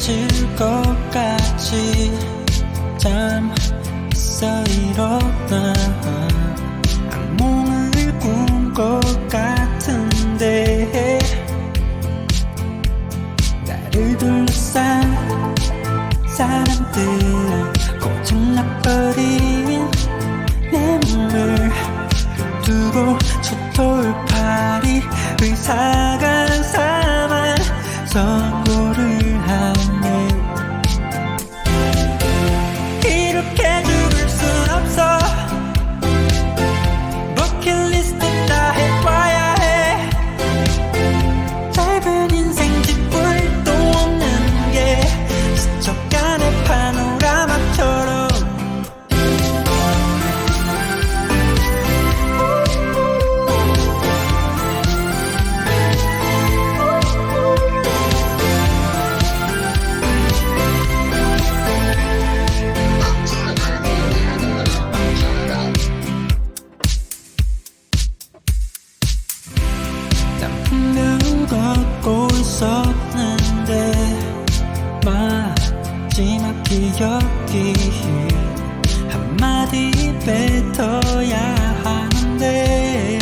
사라질 것 같이 잠있어 일어나 악몽을 꾼 것 같은데. 나를 둘러싼 사람들 고장나버린 내 몸을 두고 저 돌팔이 의사가 삼아 기억이 한마디 뱉어야 하는데.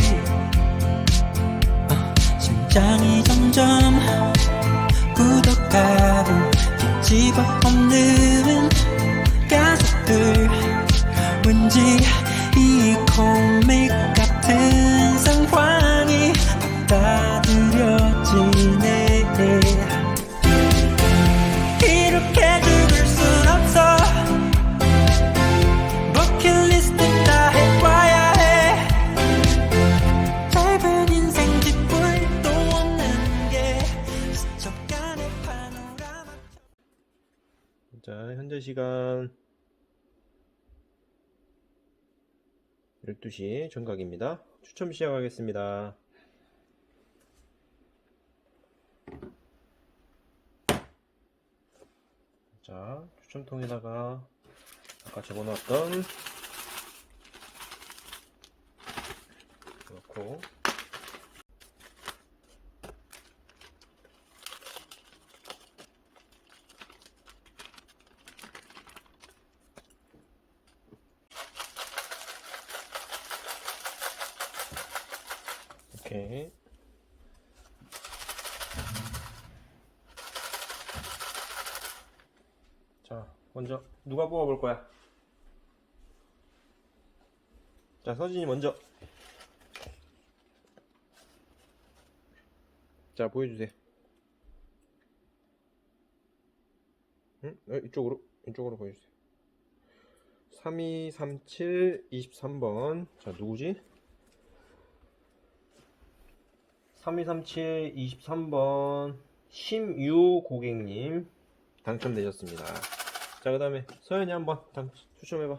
어, 심장이 점점 굳어가고 뒤집어 시간 12시 정각입니다. 추첨 시작하겠습니다. 자, 추첨통에다가 아까 적어놨던 넣고 오케이. 자, 먼저 누가 뽑아볼 거야? 자, 서진이 먼저. 자, 보여주세요. 응? 어, 이쪽으로, 이쪽으로 보여주세요. 3237 23번. 자, 누구지? 3237 23번 심유 고객님 당첨되셨습니다. 자, 그 다음에 서연이 한번 당, 추첨해봐.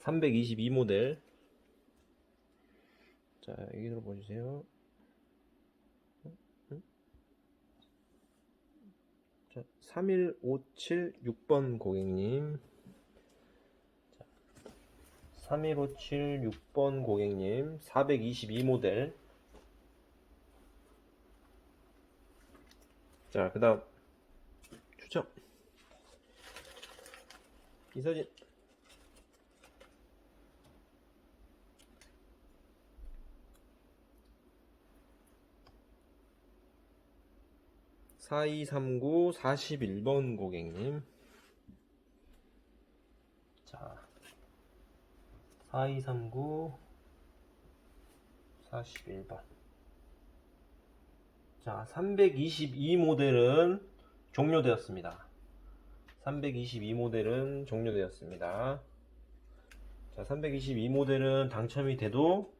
(322) 모델 자 여기 들어보세요 자, 31576번 고객님 31576번 고객님 422 모델. 자 그 다음 추첨. 이서진. (4239) 41번 고객님 자 4239 41번 자, 322 모델은 종료되었습니다. 322 모델은 종료되었습니다. 자, 322 모델은 당첨이 돼도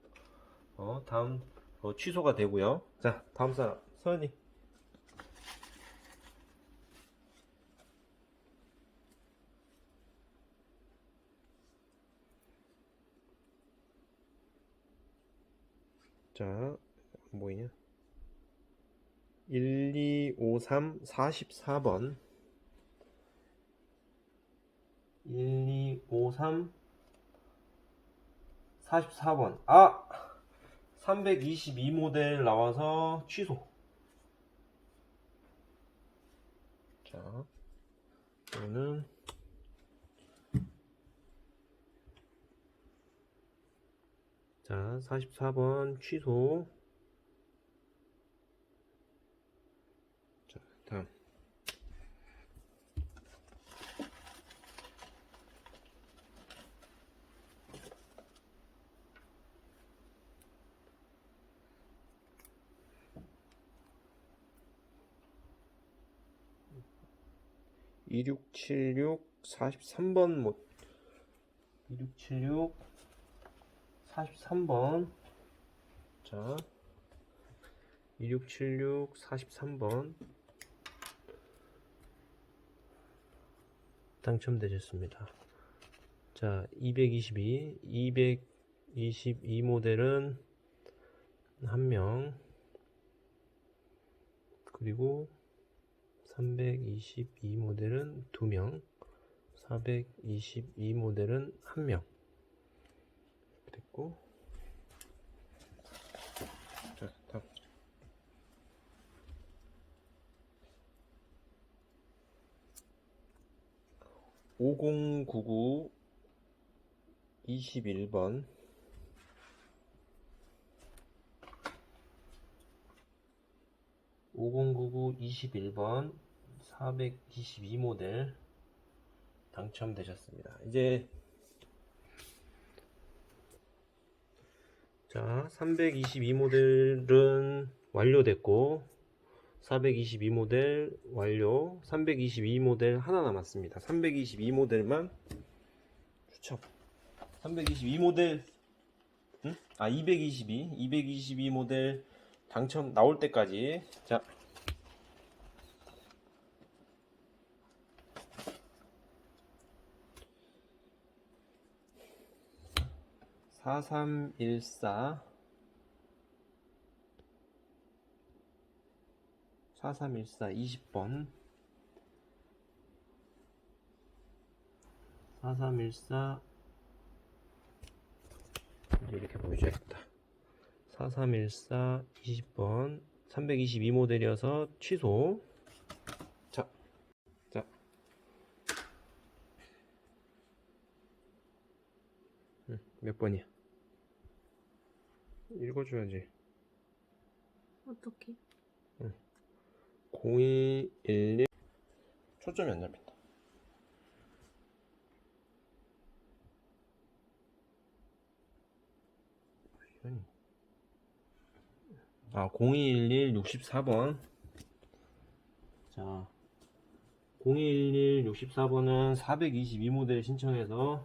어, 다음 어, 취소가 되고요. 자, 다음 사람 서연이. 자, 안 보이냐? 1253 44번 1253 44번. 아! 322 모델 나와서 취소. 자, 이거는 자, 44번 취소. 자, 다음. (2676) (43번) 뭐 (2676) (43번) 자, 2676 43번 당첨되셨습니다. 자, 222 222 모델은 한명 그리고 322 모델은 두 명, 422 모델은 한 명. 됐고. 자, 다음. (5099) (21번) (5099) (21번) (422 모델) 당첨되셨습니다. 이제 자, 322 모델은 완료됐고 422 모델 완료 322 모델 하나 남았습니다. 322 모델만 추첨. 322 모델 응? 아 222, 222 모델 당첨 나올 때까지. 자 4314 4314 20번. 4314 이렇게 보여줘야겠다. 4314 20번. 322 모델이어서 취소 자, 자. 응, 몇 번이야? 읽어줘야지 어떻게? 0211 초점이 안 잡힌다. 아, 0211 64번. 자, 0211 64번은 422 모델 신청해서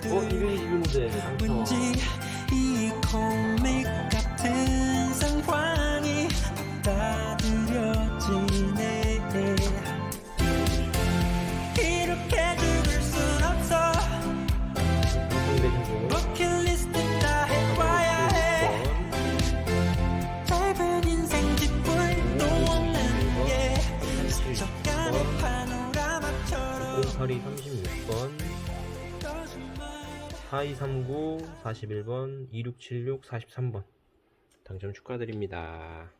가족들 221모델 당첨 왠지 이 코믹 같은 4239 41번 2676 43번. 당첨 축하드립니다